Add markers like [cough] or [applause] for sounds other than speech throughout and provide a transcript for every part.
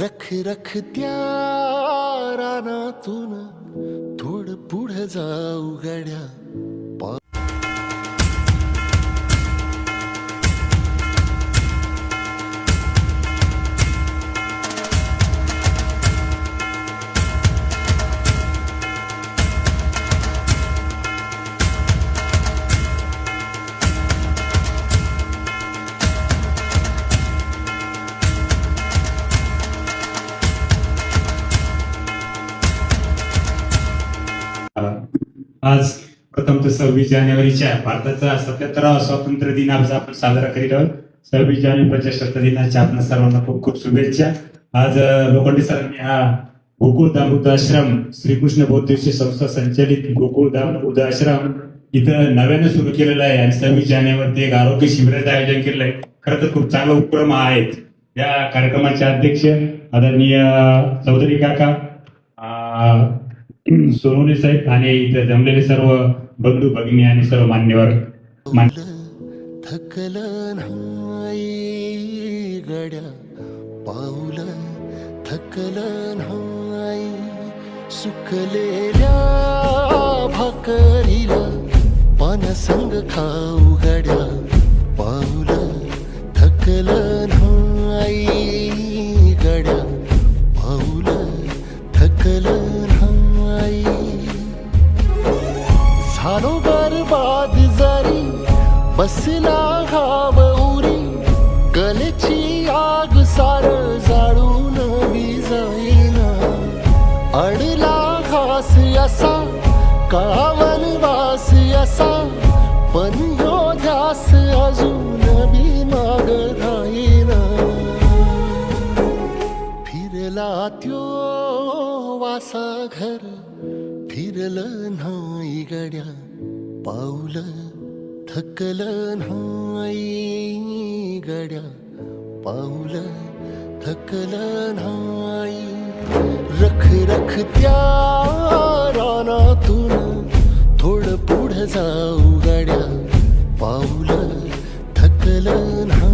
रख रख त्या रानातून थोड पुढे जाऊ गड्या. आज प्रथम तर सव्वीस जानेवारीच्या भारताचा सत्याहत्तरावा स्वातंत्र्य दिन आज आपण साजरा करीत आहोत. सव्वीस जानेवारी प्रजासत्ताक दिनाच्या आपण सर्वांना खूप खूप शुभेच्छा. आज लोखंडे सरांनी हा गोकुळधाम वृद्धाश्रम श्रीकृष्ण बौद्धिक संस्था संचालित गोकुळ गोकुळधाम वृद्धाश्रम इथं नव्यानं सुरू केलेलं आहे आणि सव्वीस जानेवारी एक आरोग्य शिबिराचं आयोजन केलेलं आहे. खरं तर खूप चांगला उपक्रम आहेत. आहे या कार्यक्रमाचे अध्यक्ष आदरणीय चौधरी काका [clears throat] सोनवणे साहेब आणि इथे जमलेले सर्व बंधू भगिनी आणि सर्व मान्यवर. थकल नाही गड्या पाऊल थकल नाही सुकलेल्या भाकरीला पानसंग खाऊ गड्या. बर्बाद जरी बसला हाव उरी कलेची आग सार जाळून जाईना अडला घास असा कावन वास असा पण यो ध्यास अजून बी माग राहीना. फिरला त्यो वासा घर फिरलं नाही गड्या. पाऊल थकलं नाही गड्या. पाऊल थकलं नाही. रख रख त्या रानातून थोडं पुढं जाऊ गड्या. पाऊल थकलं नाही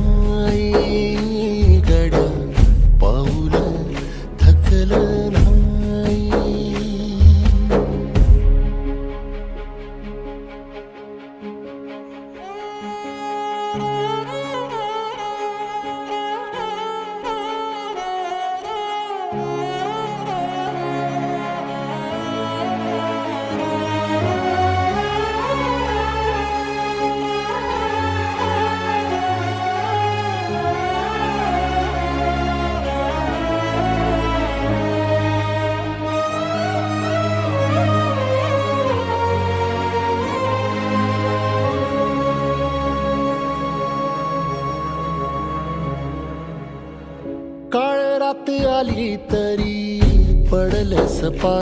रात आली तरी पडल सपा